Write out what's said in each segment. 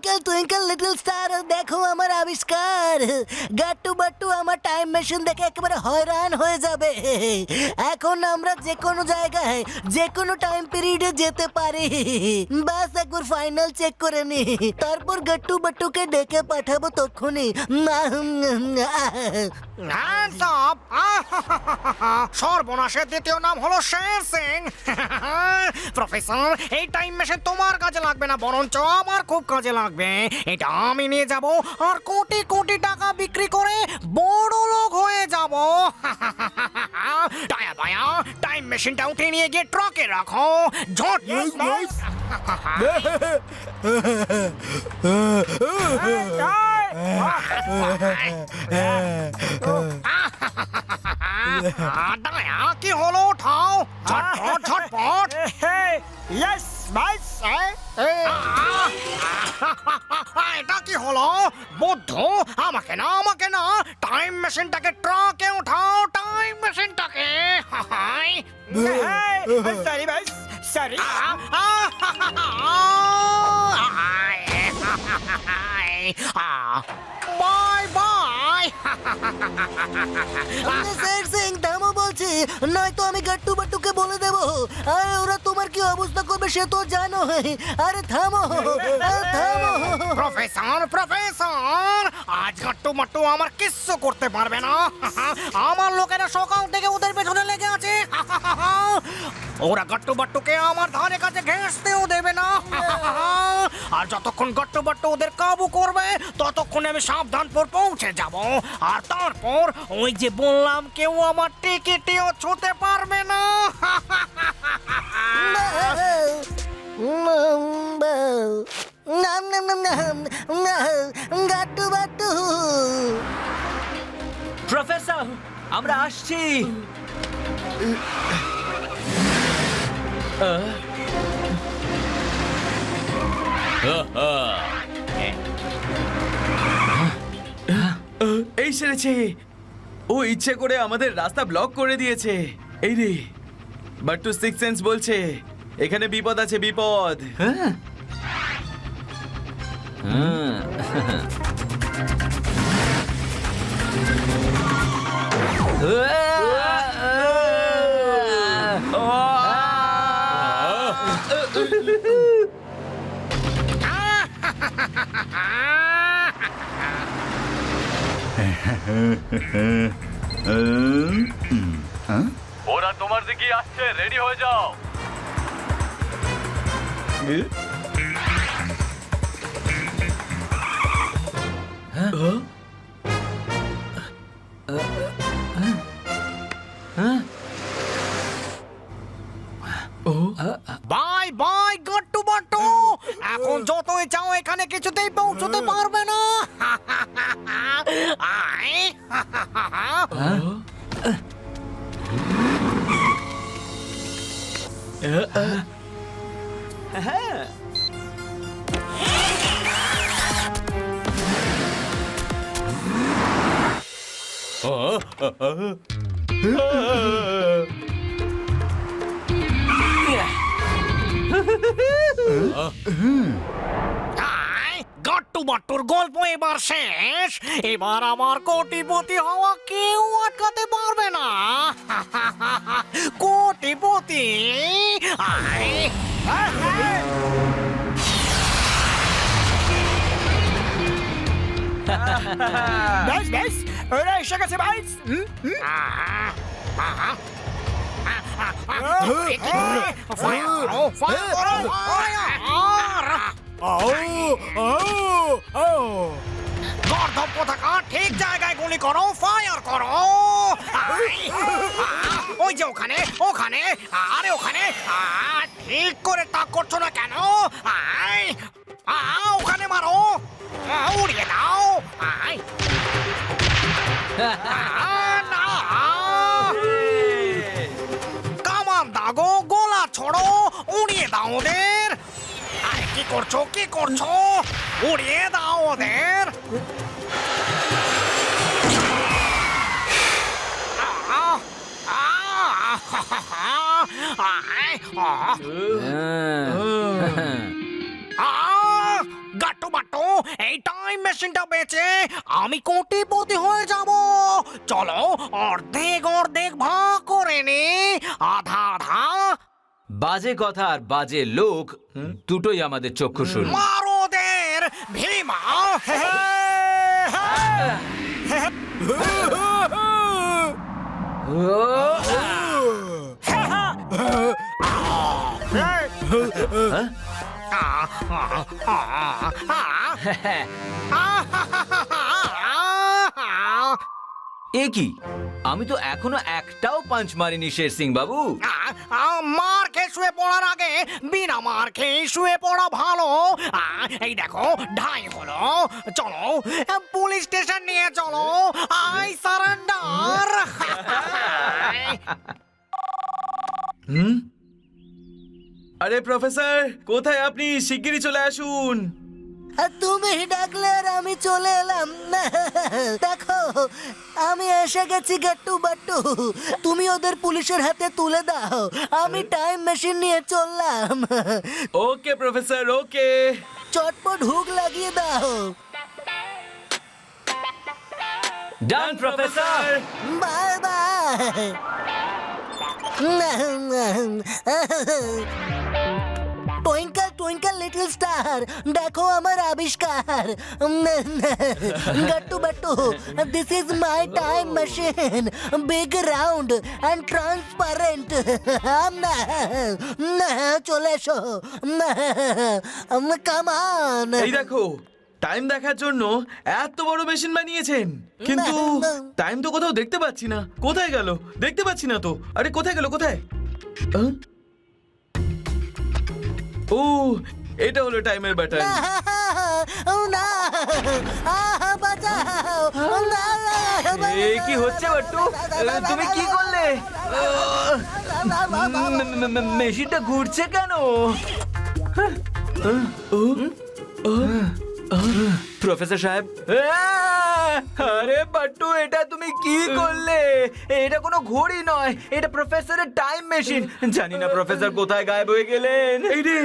Twinkle twinkle little star দেখো আমার আবিষ্কার। গাট্টু বাট্টু আমার টাইম মেশিন দেখে একেবারে হয়রান হয়ে যাবে। এখন আমরা যে কোনো জায়গায় যে কোনো টাইম পিরিয়ডে যেতে পারি। বাস একবার ফাইনাল চেক করে নি। তারপর গাট্টু বাট্টুকে ডেকে পাঠাবো আপ সর্বনাশের দ্বিতীয় নাম হলো শের সিং। প্রফেসর এই টাইম মেশিন তোমার কাজে লাগবে না, বরঞ্চ আমার খুব কাজে লাগবে। এটা আমি নিয়ে যাব আর কোটি কোটি টাকা বিক্রি করে বড় লোক হয়ে যাব। টায়া বায়া টাইম মেশিনটা উঠে নিয়ে গিয়ে ট্রাকে রাখো। ঝট। কি হলো? উঠাও। ঝটপট ঝটপট ইয়েস বাইস এটা কি হলো? বুদ্ধ? আমাকে না আমাকে না! টাইম মেশিনটাকে ট্রাকে উঠাও টাইম মেশিনটাকে হাই সরি ভাই sorry bye bye sir Singh থামো বলছি নয়তো আমি গাট্টু বাট্টুকে বলে দেবো। আরে ওরা তোমার কি অবস্থা করবে সে তো জানো। আরে থামো। থামো। প্রফেসর প্রফেসর, আজ গাট্টু মাট্টু আমার কিচ্ছু করতে পারবে না। আমার লোকেরা সকাল থেকে ওদের পেছনে লেগে আছে। ওরা গাট্টু বাট্টুকে আমার ধারে কাছে ঘেঁষতেও দেবে না। আর যতক্ষণ গাট্টু বাট্টু ওদের কাবু করবে ততক্ষণে আমি সাবধানপুর পৌঁছে যাব। আর তারপর ওই যে বললাম কেউ আমার টিকিটিও ছুতে পারবে না। নাম নাম নাম গাট্টু বাট্টু প্রফেসর আমরা আসছি। এই সেরেছে। ও ইচ্ছে করে আমাদের রাস্তা ব্লক করে দিয়েছে। এই রে। বাট টু সিক্স সেন্স বলছে এখানে বিপদ আছে বিপদ। হ্যাঁ। ওরা তোমার দিকে আসছে রেডি হয়ে যাও বাই Uh-huh. বাট্টুর গল্প এবার শেষ এবার আমার কোটিপতি হওয়া কেউ আটকাতে পারবে না কোটিপতি আয় বেশ বেশ ওরা এসে গেছে ভাই আহ, আহ, ফায়ার করো, ফায়ার করো, ফায়ার! গর্ধব কোথাকার ঠিক জায়গায় গুলি করো ফায়ার করো। ওই যে ওখানে ওখানে আরে ওখানে ঠিক করে তাক করছ না কেন? ওখানে মারো। উড়িয়ে দাও। আই করছ? কি করছ? উড়িয়ে দাও ওদের! গাট্টু বাট্টু এই টাইম মেশিনটা বেচে আমি কোটিপতি হয়ে যাব। চলো অর্ধেক অর্ধেক ভাগ করে নে। আধা আধা বাজে কথা আর বাজে লোক দুটোই আমাদের চক্ষু চক্ষুশুল মারো ওদের ভীমা এ কি? আমি তো এখনও একটাও পাঞ্চ মারিনি শের সিং বাবু। আ- আ, মার খেয়ে শুয়ে পড়ার আগে বিনা মার খেয়ে শুয়ে পড়া ভালো। আ, এই দেখো ঢাই হলো। চলো পুলিশ স্টেশন নিয়ে চলো। I surrender. আরে প্রফেসর কোথায় আপনি? শিগগিরই চলে আসুন। আর তুমি ডাকলে আর আমি চলে এলাম। দেখো আমি এসে গেছি গাট্টু বাট্টু তুমি ওদের পুলিশের হাতে তুলে দাও। আমি টাইম মেশিন নিয়ে চললাম। ওকে প্রফেসর ওকে চটপট হুক লাগিয়ে দাও। Done professor bye bye. Little star দেখো আমার আবিষ্কার। Gattu Battu this is my time machine big round and transparent চলে এসো। কামান এই দেখো টাইম দেখার জন্য এত বড় মেশিন বানিয়েছেন। কিন্তু টাইম তো কোথাও দেখতে পাচ্ছি না। কোথায় গেল? দেখতে পাচ্ছি না তো। আরে, কোথায় গেল? কোথায়? ও এটা হলো টাইমের বাটন না বাঁচাও না এ কি হচ্ছে বাট্টু? তুমি কি করলে? মেশিনটা ঘুরছে কেন? প্রফেসর সাহেব। আরে বাট্টু এটা তুমি কি করলে? এটা কোনো ঘড়ি নয় এটা প্রফেসরের টাইম মেশিন জানি না প্রফেসর কোথায় গায়েব হয়ে গেলেন। এই রে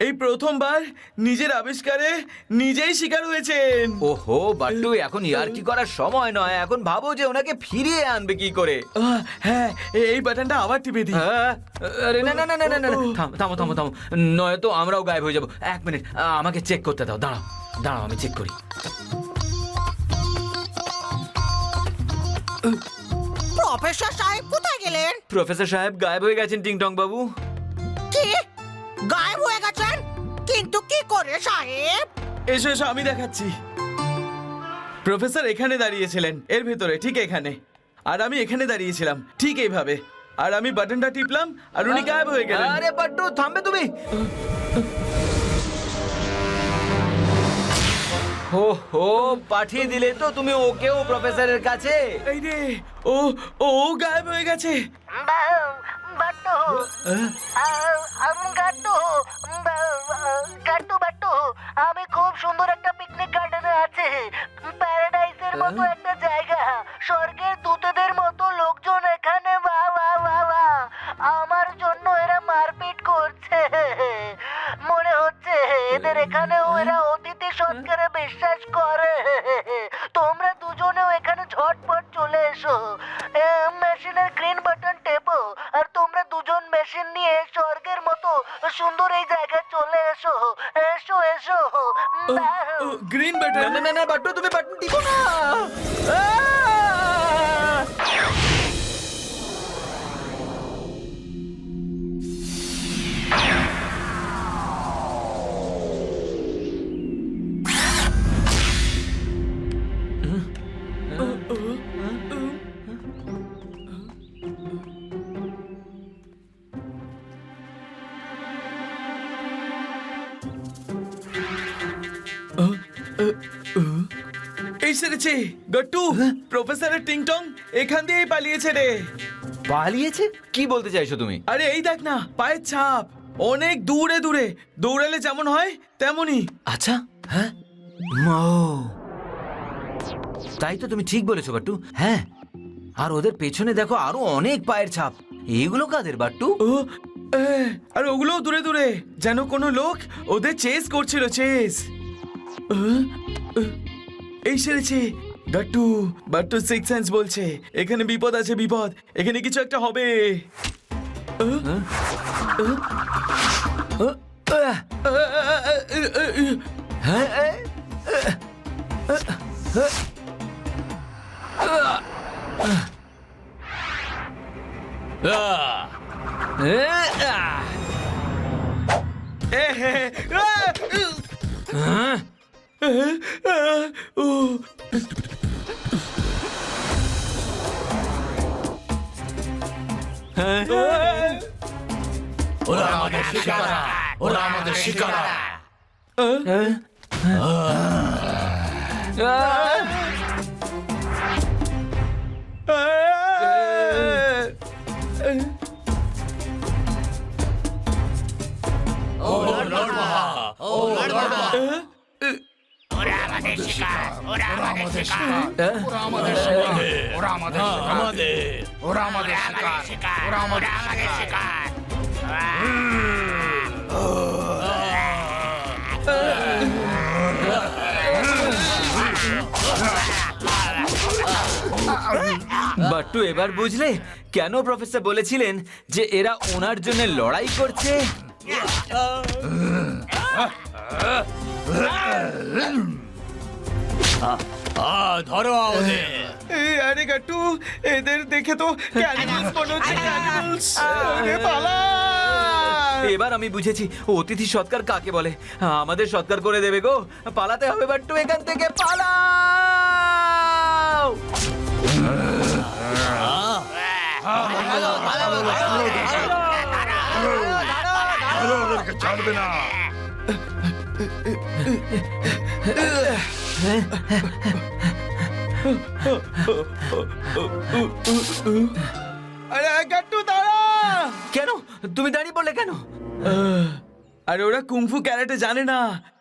এই প্রথমবার নিজের আবিষ্কারে নিজেই শিকার হয়েছেন। ওহো বাট্টু এখন ইয়ার কি করার সময় নয়। এখন ভাবো যে ওনাকে ফিরিয়ে আনবে কি করে। আহ, হ্যাঁ এই বাটনটা আবার টিপে দিই। হ্যাঁ? আরে না না না না না না না। থামো থামো থামো থামো। নয়তো আমরাও গায়েব হয়ে যাব। এক মিনিট আ, আমাকে চেক করতে দাও। দাঁড়াও দাঁড়াও আমি চেক করি। প্রফেসর সাহেব কোথায় গেলেন? প্রফেসর সাহেব গায়েব হয়ে গেছেন টিংটং বাবু করে সাহেব? এসো এসো আমি দেখাচ্ছি। প্রফেসর এখানে দাঁড়িয়েছিলেন এর ভেতরে ঠিক এখানে। আর আমি এখানে দাঁড়িয়েছিলাম ঠিক এইভাবে। আর আমি বাটনটা টিপলাম আর উনি গায়েব হয়ে গেলেন। আরে বাট্টু থামবে তুমি। হো হো পাঠিয়ে দিলে তো তুমি ওকেও প্রফেসরের কাছে। এই রে। ও ও গায়েব হয়ে গেছে। বাট্টু গাট্টু গাট্টু বাট্টু আমি খুব সুন্দর একটা পিকনিক গার্ডেনে আছি। প্যারাডাইসের মতো একটা জায়গা। স্বর্গের দূতদের মতো লোকজন এখানে। বা বা বা বা আমার জন্য এরা মারপিট করছে। মনে হচ্ছে এদের এখানেও এরা অতিথি সৎকারে বিশ্বাস করে। গ্রিন না বাটন না না না বাট্টু তুমি বাটন টিপো না সেরেছে গট্টু প্রফেসরের টিংটং এখান দিয়েই পালিয়েছে রে। পালিয়েছে? কি বলতে চাইছো তুমি? আরে এই দেখ না পায়ের ছাপ। অনেক দূরে দূরে দৌড়ালে যেমন হয় তেমনই। আচ্ছা হ্যাঁ? তাই তো তুমি ঠিক বলেছ বাট্টু হ্যাঁ আর ওদের পেছনে দেখো আরও অনেক পায়ের ছাপ। এইগুলো কাদের বাট্টু? ও আর ওগুলোও দূরে দূরে। যেন কোনো লোক ওদের চেস করছিল চেস। এই সেরেছে। গাট্টু বাট্টু সিক্স সেন্স বলছে। এখানে বিপদ আছে বিপদ। এখানে কিছু একটা হবে। আহ, হ্যাঁ? ও ওরা আমাদের শিকারা ওরা আমাদের শিকারা বাট্টু এবার বুঝলে কেন প্রফেসর বলেছিলেন যে এরা ওনার জন্য লড়াই করছে Ah! এই, আরে গাট্টু এদের দেখে তো ক্যানিমালস মনে হচ্ছে ক্যানিমালস আরে পালা এবার আমি বুঝেছি অতিথি সৎকার কাকে বলে আমাদের সৎকার করে দেবে গো পালাতে হবে বাট্টু এখান থেকে পালাও আরে গাট্টু দাঁড়া! কেন? তুমি দাঁড়িয়ে পড়লে কেন? আরে ওরা কুংফু ক্যারাটে জানে না।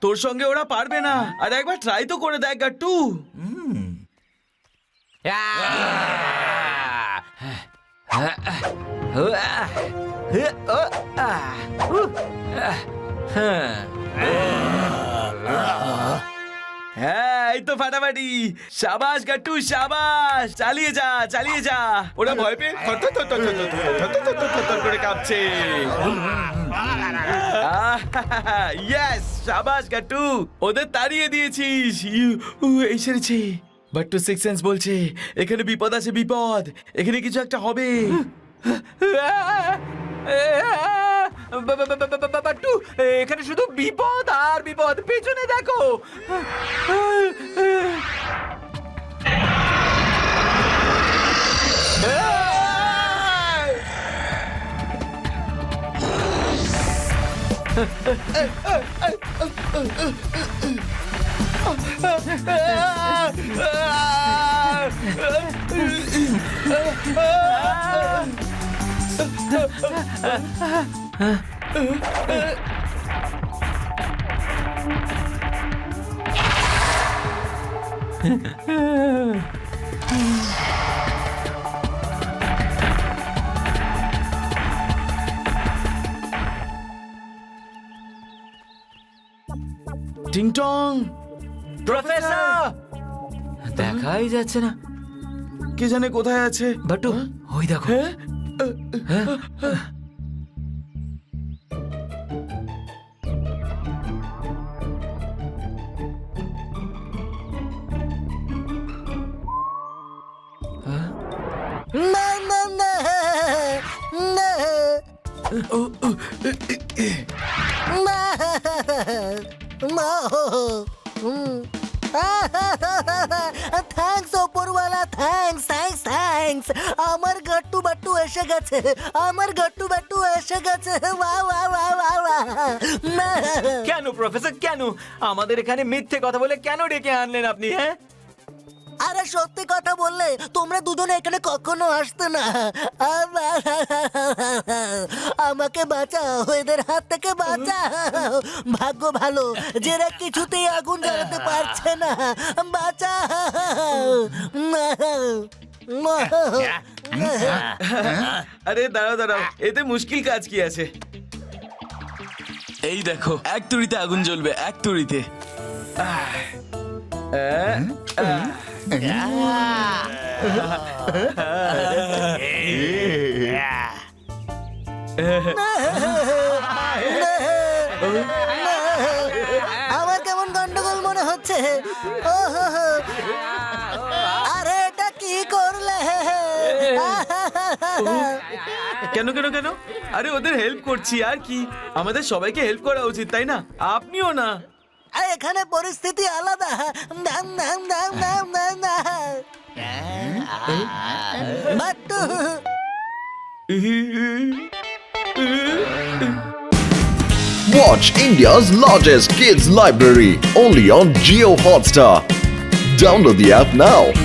তোর সঙ্গে ওরা পারবে না। আর একবার ট্রাই তো করে দেখ গাট্টু। হ্যাঁ এই তো ফাটাফাটি সাবাস গাট্টু সাবাস চালিয়ে যা চালিয়ে যা ওরা ভয় পেয়ে করে কাঁপছে ইয়েস সাবাস গাট্টু ওদের তাড়িয়ে দিয়েছিস এই সেরেছে বাট্টু সিক্স সেন্স বলছে এখানে বিপদ আছে বিপদ এখানে কিছু একটা হবে এখানে শুধু বিপদ আর বিপদ। পেছনে দেখো। টিং টং প্রফেসর! দেখাই যাচ্ছে না। কে জানে কোথায় আছে? বাট্টু ওই দেখো। হ্যাঁ? না না না না না না থ্যাঙ্কস ওপরওয়ালা থ্যাঙ্কস থ্যাঙ্কস থ্যাঙ্কস আমার গট্টু বাট্টু এসে গেছে আমার গট্টু বাট্টু এসে গেছে ওয়া ওয়া ওয়া ওয়া ওয়া কেন প্রফেসর কেন? আমাদের এখানে মিথ্যে কথা বলে কেন ডেকে আনলেন আপনি হ্যাঁ? আরে সত্যি কথা বললে তোমরা দুজনে এখানে কখনো আসতে না। আমাকে বাঁচাও এদের হাত থেকে বাঁচাও। ভাগ্য ভালো যারা কিছুতেই আগুন জ্বালাতে পারছে না। বাঁচাও। আরে দাঁড়াও দাঁড়াও এতে মুশকিল কাজ কি আছে? এই দেখো এক তুড়িতে আগুন জ্বলবে এক তুড়িতে। আহ। আমার কেমন গন্ডগোল মনে হচ্ছে? হো। আরে এটা কি করলে? কেন কেন কেন? আরে ওদের হেল্প করছি, আর কি? আমাদের সবাইকে হেল্প করা উচিত, তাই না? আপনিও না। এখানে পরিস্থিতি আলাদা দাম দাম দাম দাম দাম দাম বাট্টু Watch India's largest kids library only on Geo Hotstar. Download the app now.